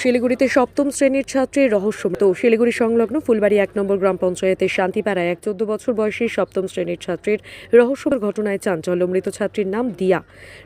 শিলিগুড়িতে সপ্তম শ্রেণির ছাত্রের রহস্য তো শিলিগুড়ি সংলগ্ন ফুলবাড়ি এক নম্বর গ্রাম পঞ্চায়েতের শান্তিপাড়ায় এক চোদ্দ বছর বয়সী সপ্তম শ্রেণির ছাত্রীর রহস্যকর ঘটনায় চাঞ্চল্য। মৃত ছাত্রীর নাম দিয়া।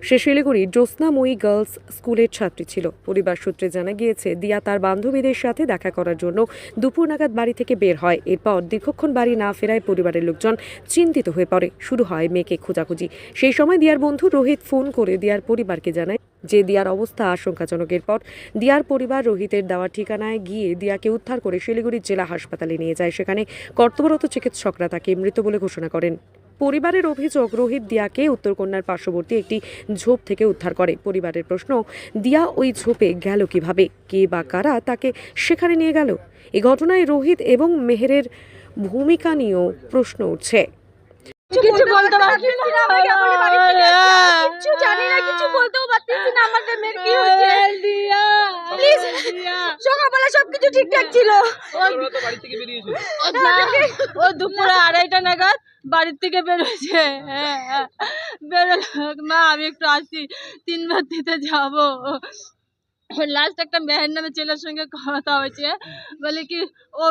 সে শিলিগুড়ি জ্যোৎস্নাময়ী গার্লস স্কুলের ছাত্রী ছিল। পরিবার সূত্রে জানা গিয়েছে, দিয়া তার বান্ধবীদের সাথে দেখা করার জন্য দুপুর নাগাদ বাড়ি থেকে বের হয়। এরপর দীর্ঘক্ষণ বাড়ি না ফেরায় পরিবারের লোকজন চিন্তিত হয়ে পড়ে। শুরু হয় মেয়েকে খোঁজাখুঁজি। সেই সময় দিয়ার বন্ধু রোহিত ফোন করে দিয়ার পরিবারকে জানায় যে দিয়ার অবস্থা আশঙ্কাজনক। এরপর দিয়ার পরিবার রোহিতের দেওয়া ঠিকানায় গিয়ে দিয়াকে উদ্ধার করে শিলিগুড়ি জেলা হাসপাতালে নিয়ে যায়। সেখানে কর্তব্যরত চিকিৎসকরা তাকে মৃত বলে ঘোষণা করেন। পরিবারের অভিযোগ, রোহিত দিয়াকে উত্তরকন্যার পার্শ্ববর্তী একটি ঝোপ থেকে উদ্ধার করে। পরিবারের প্রশ্ন, দিয়া ওই ঝোপে গেল কীভাবে? কে বা কারা তাকে সেখানে নিয়ে গেল? এ ঘটনায় রোহিত এবং মেহেরের ভূমিকা নিয়েও প্রশ্ন উঠছে। কিছু বলতে পারছি না। কিছু জানি না কিছু বলতেও পারতেছি না আমাদের মেয়ের কি হয়েছে? প্লিজ সকালবেলা সবকিছু ঠিকঠাক ছিল। বাড়ি থেকে ও দুপুরে আড়াইটা নাগাদ বাড়ির থেকে বেরোছে হ্যাঁ, হ্যাঁ। বেরোলো। মা আমি একটু আসি। তিন দিতে যাব। লাস্ট একটা মেহের নামে ছেলের সঙ্গে কথা হয়েছে। বলে কি ও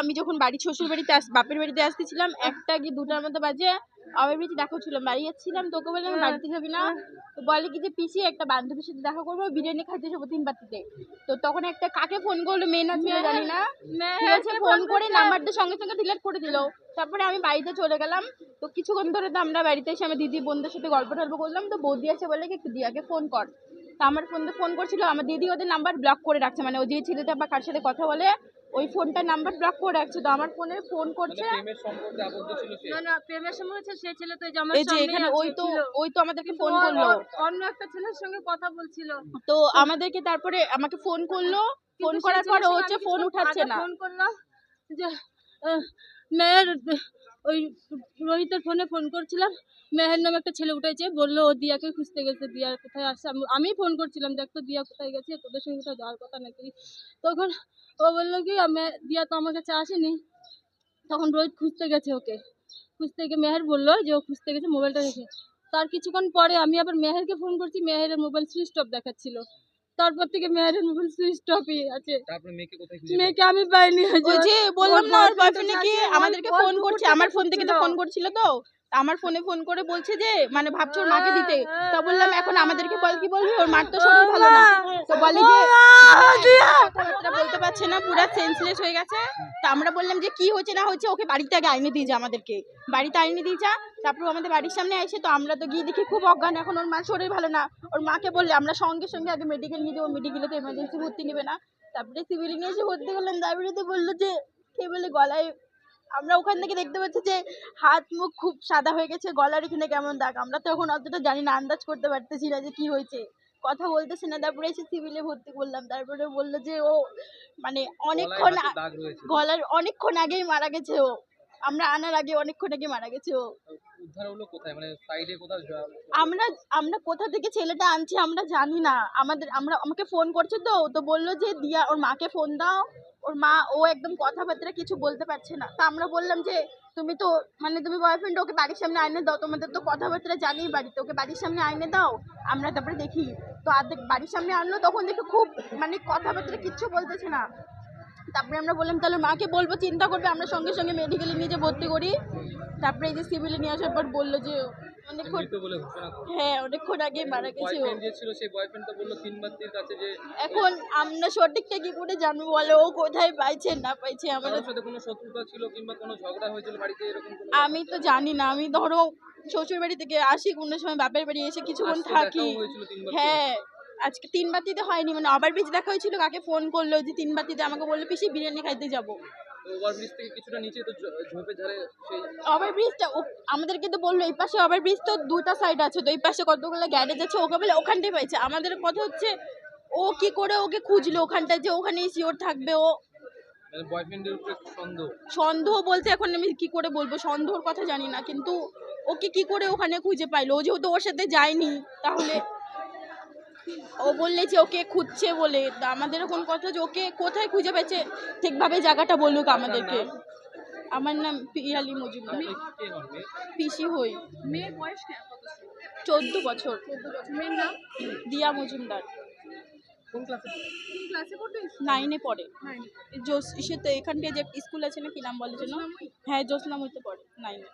আমি যখন বাড়ি শ্বশুর বাড়িতে আস বাপের বাড়িতে আসতেছিলাম একটা কি দুটার মতো বাজে আবার ব্রিজে দেখা হচ্ছিল বাড়ি যাচ্ছিলাম তোকে বললাম হ্যাঁ, বাড়িতে যাবি না? তো বলে কি যে পিসি একটা বান্ধবীর সাথে দেখা করব বিরিয়ানি খাইতে যাব তিন বাতিতে তো তখন একটা কাকে ফোন করল মেয়ে না ছিল জানি না। ঠিক আছে ফোন করে নাম্বারটা সঙ্গে সঙ্গে ডিলিট করে দিল। তারপরে আমি বাড়িতে চলে গেলাম। তো কিছুক্ষণ ধরে তো আমরা বাড়িতে এসে আমি দিদি বোনদের সাথে গল্প টল্প করলাম। তো বৌদি আছে বলে কি একটু দিয়াকে ফোন কর। তা আমার ফোন ফোন করছিল আমার দিদি ওদের নাম্বার ব্লক করে রাখছে। মানে ও যে ছেলেটা বা কার সাথে কথা বলে ওই ফোনটার নাম্বার ব্লক করে রাখছে তো আমার ফোনে ফোন করছে। প্রেমের সম্পর্কে আবদ্ধ ছিল সে? না না প্রেমের সময় হচ্ছে সে ছেলে তো আমার এই যে এখানে ওই তো ওই তো আমাদেরকে ফোন করল। অন্য একটা ছেলের সঙ্গে কথা বলছিল। তো আমাদেরকে তারপরে আমাকে ফোন করল। ফোন করার পর ও হচ্ছে ফোন উঠাচ্ছে না। ফোন করল যে মেয়ের ওই রোহিতের ফোনে ফোন করছিলাম। মেহের নামে একটা ছেলে উঠেছে, বলল, ও দিয়াকে খুঁজতে গেছে, দিয়া কোথায় আসছে? আমি- ফোন করছিলাম, দেখ তো, দিয়া কোথায় গেছে? তোদের সঙ্গে কোথাও যাওয়ার কথা নাকি? তখন ও বলল, কি দিয়া তো আমার কাছে আসেনি। তখন রোহিত খুঁজতে গেছে ওকে। খুঁজতে গিয়ে মেহের বলল যে, ও খুঁজতে গেছে, মোবাইলটা রেখে তার কিছুক্ষণ পরে আমি আবার মেহেরকে ফোন করছি মেহেরের মোবাইল সুইচ অফ দেখাচ্ছিল। তারপর থেকে মেয়ের মোবাইল সুইচ টপি আছে। তারপর মেয়েকে কোথায় খুঁজে মেয়েকে আমি পাইনি। ওই যে বললাম না ওর বয়ফ্রেন্ড কি আমাদেরকে ফোন করছে আমার ফোন থেকে তো ফোন করছিল তা। আমার ফোনে ফোন করে বলছে যে মানে ভাবছ ওর মাকে দিতে। তা বললাম এখন আমাদেরকে বল কি বলবি? ওর মার তো শরীর ভালো না। তো বলে যে কথাবার্তা বলতে পারছে না পুরো সেন্সলেস হয়ে গেছে। তা আমরা বললাম যে কি হচ্ছে না হচ্ছে ওকে বাড়িতে আগে আইনে দিয়ে যা আমাদেরকে। বাড়িতে আইনে দিয়ে যা তারপর আমাদের বাড়ির সামনে আসে তো আমরা তো গিয়ে দেখি খুব অজ্ঞান এখন ওর মার শরীর ভালো না। ওর মাকে বললে আমরা সঙ্গে সঙ্গে আগে মেডিকেল নিয়ে যাব মেডিকেলে তো এমার্জেন্সি ভর্তি নেবে না। তারপরে সিভিল নিয়ে এসে ভর্তি করলাম। তারপরে তো বলল যে কে বলে গলায় আমরা ওখান থেকে দেখতে পাচ্ছি যে হাত মুখ খুব সাদা হয়ে গেছে গলার এখানে কেমন দাগ? আমরা তো এখন অতটা জানি না আন্দাজ করতে পারতেছি না যে কি হয়েছে। কথা বলতেছে না তারপরে এসে সিভিলে ভর্তি করলাম। তারপরে বলল যে ও মানে অনেকক্ষণ গলার অনেকক্ষণ আগেই মারা গেছে ও। আমরা আনার আগে অনেকক্ষণ আগে মারা গেছে ও। উদ্ধার হলো কোথায়? মানে সাইডে কোথাও আমরা আমরা কোথা থেকে ছেলেটা আনছি আমরা জানি না। আমাদের আমরা আমাকে ফোন করছে তো তো বলল যে দিয়া ওর মাকে ফোন দাও। ওর মা ও একদম কথাবার্তা কিছু বলতে পারছে না। তা আমরা বললাম যে তুমি তো মানে তুমি বয়ফ্রেন্ড ওকে বাড়ির সামনে আইনে দাও। তোমাদের তো কথাবার্তা জানি বাড়িতে। ওকে বাড়ির সামনে আইনে দাও আমরা তারপরে দেখি। তো আর্ধেক বাড়ির সামনে আনলো তখন দেখি খুব মানে কথাবার্তা কিচ্ছু বলতেছে না। তারপরে আমরা বললাম তাহলে মাকে বলব চিন্তা করবে আমরা সঙ্গে সঙ্গে মেডিকেলে নিয়ে যে ভর্তি করি। তারপরে এই যে সিভিলে নিয়ে আসার পর বলল যে অনেকক্ষণ হ্যাঁ অনেকক্ষণ আগে মারা গেছে এখন আমরা সঠিকটা কি করে জানব বলো? ও কোথায় পাইছে না পাইছে আমরা সাথে কোনো শত্রুতা ছিল কিংবা কোনো ঝগড়া হয়েছিল বাড়িতে এরকম আমি তো জানি না। আমি ধরো শ্বশুর বাড়ি থেকে আসি কোনো সময় বাপের বাড়ি এসে কিছুক্ষণ থাকি। হ্যাঁ আজকে তিন বাতিতে হয়নি মানে বেশি দেখা হয়েছিল কাকে ফোন করল যে তিন বাতিতে আমাকে বলল পিসি বিরিয়ানি খাইতে যাব। ওভারব্রিজ থেকে কিছুটা নিচে তো ঝোপে ঝাড়ে সেই ওভার ব্রিজটা আমাদেরকে তো বলল এই পাশে ওভার ব্রিজ তো দুটা সাইড আছে তো এই পাশে কতগুলো গ্যারেজ আছে ওকে বলে ওখানটাই পাইছে আমাদের কথা হচ্ছে ও কি করে ওকে খুঁজলো ওখানটায় যে ওখানেই শিওর থাকবে ও। মানে বয়ফ্রেন্ডের উপরে সন্দেহ? সন্দেহ বলতে এখন আমি কি করে বলব সন্দেহর কথা জানি না কিন্তু ওকে কি করে ওখানে খুঁজে পাইলো? ও যেহেতু ওর সাথে যায়নি তাহলে ও বললে যে ওকে খুঁজছে বলে। তা আমাদের এখন কথা যে ওকে কোথায় খুঁজে পেয়েছে ঠিকভাবে জায়গাটা বলুক আমাদেরকে। আমার নাম পিয়ালি মজুমদার? পিসি হই। মেয়ের বয়স চোদ্দ বছর। মেয়ের নাম? দিয়া মজুমদার। কোন? কোন নাইনে পড়ে। জোস ইসেতে এখানটায় যে স্কুল আছে না কি নাম বলে যেন? হ্যাঁ জোসনামইতে পড়ে নাইনে